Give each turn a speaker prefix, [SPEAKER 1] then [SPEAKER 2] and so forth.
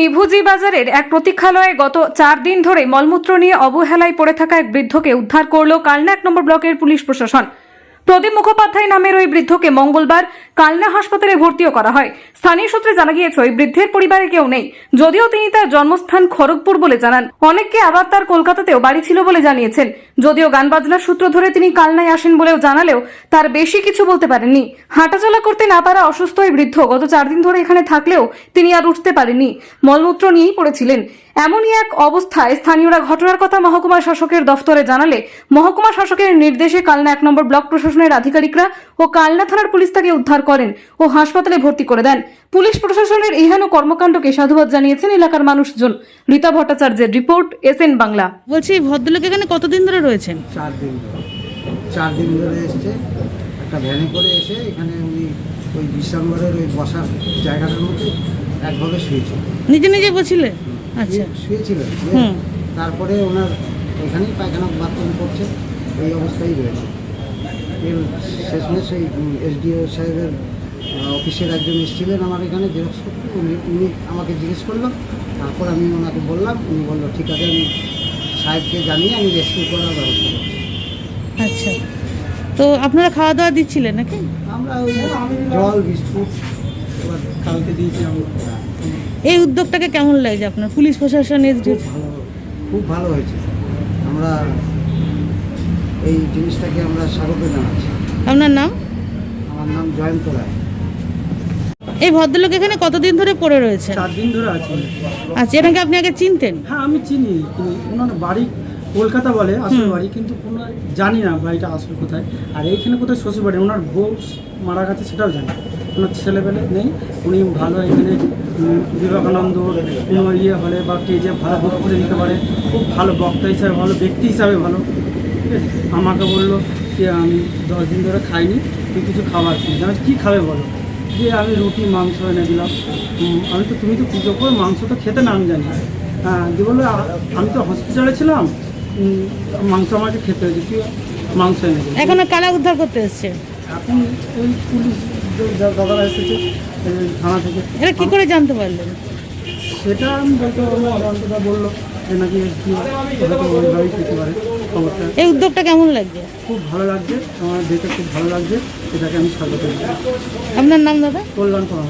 [SPEAKER 1] নিভুজি বাজারের এক প্রতীক্ষালয়ে গত চার দিন ধরে মলমূত্র নিয়ে অবহেলায় পড়ে থাকা এক বৃদ্ধকে উদ্ধার করল কালনা এক নম্বর ব্লকের পুলিশ প্রশাসন। প্রদীপ মুখোপাধ্যায় নামের ওই বৃদ্ধকে মঙ্গলবার কালনা হাসপাতালে ভর্তিও করা হয়। স্থানীয় সূত্রে জানা গিয়েছে, ওই বৃদ্ধের পরিবারে কেউ নেই। যদিও তিনি তার জন্মস্থান খড়গপুর বলে জানান। অনেককে আবার তার কলকাতাতেও বাড়ি ছিল বলে জানিয়েছেন। যদিও গান বাজনার সূত্র ধরে তিনি কালনায় আসেন বলেও জানালেও তার বেশি কিছু বলতে পারেননি। হাঁটাচলা করতে না পারা অসুস্থ ওই বৃদ্ধ গত চার দিন ধরে এখানে থাকলেও তিনি আর উঠতে পারেননি। মলমূত্র নিয়েই পড়েছিলেন। এমনই এক অবস্থায় স্থানীয়রা ঘটনার কথা মহকুমা শাসকের দফতরে জানালে মহকুমা শাসকের নির্দেশে কালনা এক নম্বর ব্লক প্রশাসনের আধিকারিকরা ও কালনা থানার পুলিশ তাকে উদ্ধার করেন ও হাসপাতালে ভর্তি করে দেন। পুলিশ প্রশাসনের ইহানো কর্মকাণ্ডকে সাধুবাদ জানিয়েছেন এলাকার মানুষজন। রীতা ভট্টাচার্যের রিপোর্ট এস এন বাংলা।
[SPEAKER 2] বলছি ভদ্রলোক এখানে কতদিন ধরে রয়েছেন?
[SPEAKER 3] চার দিন চার দিন ধরে এসছে। একটা ভ্যানে করে এসে এখানে উনি ওই বিশ্রামঘরের ওই বসার জায়গাটার মধ্যে একভাবে শুয়েছিল
[SPEAKER 2] নিজে নিজে বলছিলেন আচ্ছা।
[SPEAKER 3] শুয়েছিলেন শুয়ে তারপরে ওনার এখানেই পায়খানা বাথরুম করছে এই অবস্থায় রয়েছে শেষমেশ এই এসডিও সাহেবের অফিসের একজন এসেছিলেন আমার এখানে জেরক্স করতে। উনি উনি আমাকে জিজ্ঞেস করল তারপর আমি ওনাকে বললাম উনি বলল ঠিক আছে আমি সাহেবকে জানিয়ে আমি রেস্কিউ করার ব্যবস্থা করছি।
[SPEAKER 2] আচ্ছা। তো আপনারা খাওয়া দাওয়া দিচ্ছিলেন নাকি?
[SPEAKER 3] আমরা জল বিস্কুট
[SPEAKER 2] এই উদ্যোগটাকে কেমন লাগছে আপনার? পুলিশ প্রশাসন
[SPEAKER 3] খুব ভালো হয়েছে। আমরা এই জিনিসটাকে আমরা স্বাগত জানাচ্ছি।
[SPEAKER 2] আপনার নাম?
[SPEAKER 3] আমার নাম জয়ন্ত রায়।
[SPEAKER 2] এই ভদ্রলোক এখানে কতদিন ধরে পড়ে রয়েছে
[SPEAKER 4] চার দিন ধরে আছে।
[SPEAKER 2] আচ্ছা এটাকে আপনি আগে চিনতেন?
[SPEAKER 4] হ্যাঁ আমি চিনি। ওনার বাড়ি কলকাতা বলে আসল বাড়ি কিন্তু কোনো জানি না বাড়িটা আসল কোথায়। আর এইখানে কোথায় শ্বশুর বাড়ি ওনার বউ মারা গেছে সেটাও জানি ওনার ছেলেবেলে নেই। উনি ভালো এখানে বিবেকানন্দ কোনো ইয়ে হলে বা কে যে ভালো বক্তৃতা দিতে পারে খুব ভালো বক্তা হিসাবে ভালো ব্যক্তি হিসাবে ভালো। ঠিক আছে? আমাকে বলল যে আমি দশ দিন ধরে খাইনি তুই কিছু খাবার কিনি আমি কী খাবে বলো? দিয়ে আমি রুটি মাংস এনে দিলাম। আমি তো তুমি তো পুজো করে মাংস তো খেতে নাম জানি। হ্যাঁ দিয়ে বলল আমি তো হসপিটালে ছিলাম মাংস আমাকে খেতে হয়েছে তুই মাংস এনে
[SPEAKER 2] এখন কারা উদ্ধার করতে এসছে?
[SPEAKER 4] এখন ওই পুলিশ যে যা- দাদারা এসেছে থানা থেকে।
[SPEAKER 2] এটা কি করে জানতে পারলেন?
[SPEAKER 4] সেটা আমি বলতে পারব না, বলল যে নাকি কি ওইভাবেই খেতে পারে খবরটা।
[SPEAKER 2] এই উদ্যোগটা কেমন লাগছে?
[SPEAKER 4] খুব ভালো লাগছে আমার দেখে খুব ভালো লাগছে এটাকে আমি স্বাগত।
[SPEAKER 2] আপনার নাম দাদা?
[SPEAKER 4] কল্যাণ করা